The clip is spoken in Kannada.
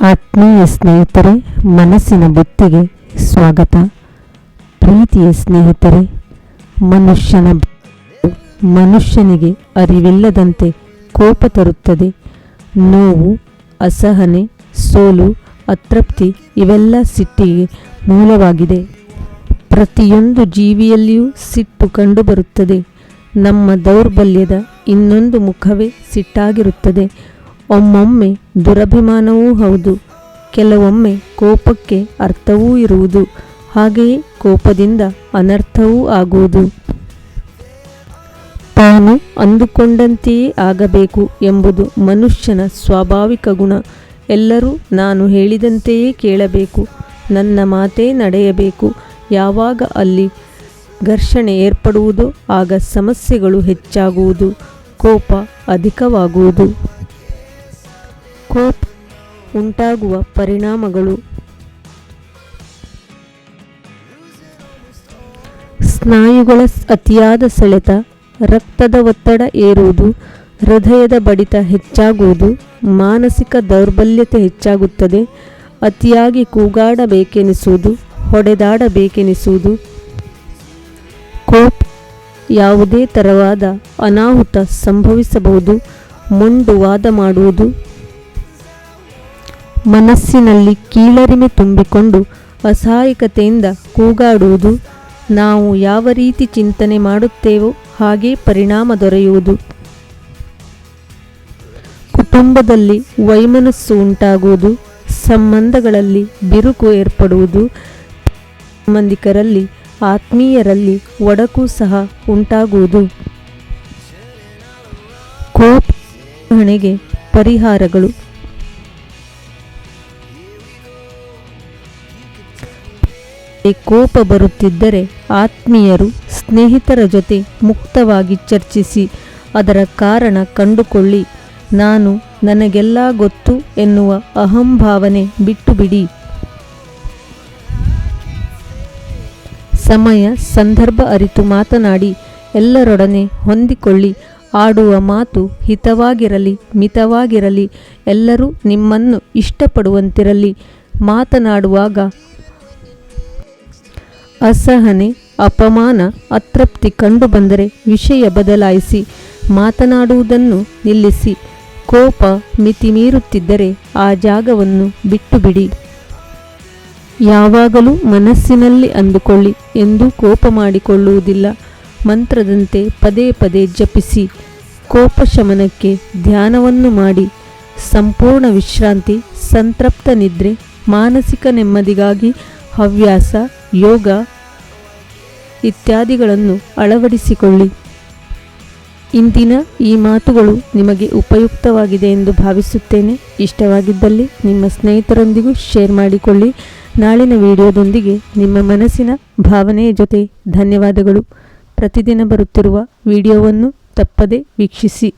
ಆತ್ಮೀಯ ಸ್ನೇಹಿತರೆ, ಮನಸ್ಸಿನ ಬುತ್ತಿಗೆ ಸ್ವಾಗತ. ಪ್ರೀತಿಯ ಸ್ನೇಹಿತರೆ, ಮನುಷ್ಯನ ಮನುಷ್ಯನಿಗೆ ಅರಿವಿಲ್ಲದಂತೆ ಕೋಪ ತರುತ್ತದೆ. ನೋವು, ಅಸಹನೆ, ಸೋಲು, ಅತೃಪ್ತಿ ಇವೆಲ್ಲ ಸಿಟ್ಟಿಗೆ ಮೂಲವಾಗಿದೆ. ಪ್ರತಿಯೊಂದು ಜೀವಿಯಲ್ಲಿಯೂ ಸಿಟ್ಟು ಕಂಡುಬರುತ್ತದೆ. ನಮ್ಮ ದೌರ್ಬಲ್ಯದ ಇನ್ನೊಂದು ಮುಖವೇ ಸಿಟ್ಟಾಗಿರುತ್ತದೆ. ಒಮ್ಮೊಮ್ಮೆ ದುರಭಿಮಾನವೂ ಹೌದು, ಕೆಲವೊಮ್ಮೆ ಕೋಪಕ್ಕೆ ಅರ್ಥವೂ ಇರುವುದು, ಹಾಗೆಯೇ ಕೋಪದಿಂದ ಅನರ್ಥವೂ ಆಗುವುದು. ತಾನು ಅಂದುಕೊಂಡಂತೆಯೇ ಆಗಬೇಕು ಎಂಬುದು ಮನುಷ್ಯನ ಸ್ವಾಭಾವಿಕ ಗುಣ. ಎಲ್ಲರೂ ನಾನು ಹೇಳಿದಂತೆಯೇ ಕೇಳಬೇಕು, ನನ್ನ ಮಾತೇ ನಡೆಯಬೇಕು. ಯಾವಾಗ ಅಲ್ಲಿ ಘರ್ಷಣೆ ಏರ್ಪಡುವುದೋ ಆಗ ಸಮಸ್ಯೆಗಳು ಹೆಚ್ಚಾಗುವುದು, ಕೋಪ ಅಧಿಕವಾಗುವುದು. ಕೋಪ ಉಂಟಾಗುವ ಪರಿಣಾಮಗಳು. ಸ್ನಾಯುಗಳ ಅತಿಯಾದ ಸೆಳೆತ, ರಕ್ತದ ಒತ್ತಡ ಏರುವುದು, ಹೃದಯದ ಬಡಿತ ಹೆಚ್ಚಾಗುವುದು, ಮಾನಸಿಕ ದೌರ್ಬಲ್ಯತೆ ಹೆಚ್ಚಾಗುತ್ತದೆ, ಅತಿಯಾಗಿ ಕೂಗಾಡಬೇಕೆನಿಸುವುದು, ಹೊಡೆದಾಡಬೇಕೆನಿಸುವುದು. ಕೋಪ್ ಯಾವುದೇ ತರವಾದ ಅನಾಹುತ ಸಂಭವಿಸಬಹುದು ಮೊಂಡು ವಾದ ಮಾಡುವುದು. ಮನಸ್ಸಿನಲ್ಲಿ ಕೀಳರಿಮೆ ತುಂಬಿಕೊಂಡು ಅಸಹಾಯಕತೆಯಿಂದ ಕೂಗಾಡುವುದು, ನಾವು ಯಾವ ರೀತಿ ಚಿಂತನೆ ಮಾಡುತ್ತೇವೋ ಹಾಗೆ ಪರಿಣಾಮ ದೊರೆಯುವುದು. ಕುಟುಂಬದಲ್ಲಿ ವೈಮನಸ್ಸು ಉಂಟಾಗುವುದು, ಸಂಬಂಧಗಳಲ್ಲಿ ಬಿರುಕು ಏರ್ಪಡುವುದು, ಸಂಬಂಧಿಕರಲ್ಲಿ, ಆತ್ಮೀಯರಲ್ಲಿ ಒಡಕು ಸಹ ಉಂಟಾಗುವುದು. ಕೋಪ ಪರಿಹಾರಗಳು. ಕೋಪ ಬರುತ್ತಿದ್ದರೆ ಆತ್ಮೀಯರು ಸ್ನೇಹಿತರ ಜೊತೆ ಮುಕ್ತವಾಗಿ ಚರ್ಚಿಸಿ ಅದರ ಕಾರಣ ಕಂಡುಕೊಳ್ಳಿ. ನಾನು ನನಗೆಲ್ಲ ಗೊತ್ತು ಎನ್ನುವ ಅಹಂಭಾವನೆ ಬಿಟ್ಟು ಬಿಡಿ ಸಮಯ ಸಂದರ್ಭ ಅರಿತು ಮಾತನಾಡಿ ಎಲ್ಲರೊಡನೆ ಹೊಂದಿಕೊಳ್ಳಿ. ಆಡುವ ಮಾತು ಹಿತವಾಗಿರಲಿ, ಮಿತವಾಗಿರಲಿ, ಎಲ್ಲರೂ ನಿಮ್ಮನ್ನು ಇಷ್ಟಪಡುವಂತಿರಲಿ. ಮಾತನಾಡುವಾಗ ಅಸಹನೆ, ಅಪಮಾನ, ಅತೃಪ್ತಿ ಕಂಡುಬಂದರೆ ವಿಷಯ ಬದಲಾಯಿಸಿ, ಮಾತನಾಡುವುದನ್ನು ನಿಲ್ಲಿಸಿ. ಕೋಪ ಮಿತಿ ಮೀರುತ್ತಿದ್ದರೆ ಆ ಜಾಗವನ್ನು ಬಿಟ್ಟು ಬಿಡಿ ಯಾವಾಗಲೂ ಮನಸ್ಸಿನಲ್ಲಿ ಅಂದುಕೊಳ್ಳಿ, ಎಂದು ಕೋಪ ಮಾಡಿಕೊಳ್ಳುವುದಿಲ್ಲ. ಮಂತ್ರದಂತೆ ಪದೇ ಪದೇ ಜಪಿಸಿ. ಕೋಪ ಶಮನಕ್ಕೆ ಧ್ಯಾನವನ್ನು ಮಾಡಿ. ಸಂಪೂರ್ಣ ವಿಶ್ರಾಂತಿ, ಸಂತೃಪ್ತ ನಿದ್ರೆ, ಮಾನಸಿಕ ನೆಮ್ಮದಿಗಾಗಿ ಹವ್ಯಾಸ, ಯೋಗ ಇತ್ಯಾದಿಗಳನ್ನು ಅಳವಡಿಸಿಕೊಳ್ಳಿ. ಇಂದಿನ ಈ ಮಾತುಗಳು ನಿಮಗೆ ಉಪಯುಕ್ತವಾಗಿದೆ ಎಂದು ಭಾವಿಸುತ್ತೇನೆ. ಇಷ್ಟವಾಗಿದ್ದಲ್ಲಿ ನಿಮ್ಮ ಸ್ನೇಹಿತರೊಂದಿಗೂ ಶೇರ್ ಮಾಡಿಕೊಳ್ಳಿ. ನಾಳಿನ ವಿಡಿಯೋದೊಂದಿಗೆ ನಿಮ್ಮ ಮನಸ್ಸಿನ ಭಾವನೆಯ ಜೊತೆ ಧನ್ಯವಾದಗಳು. ಪ್ರತಿದಿನ ಬರುತ್ತಿರುವ ವಿಡಿಯೋವನ್ನು ತಪ್ಪದೆ ವೀಕ್ಷಿಸಿ.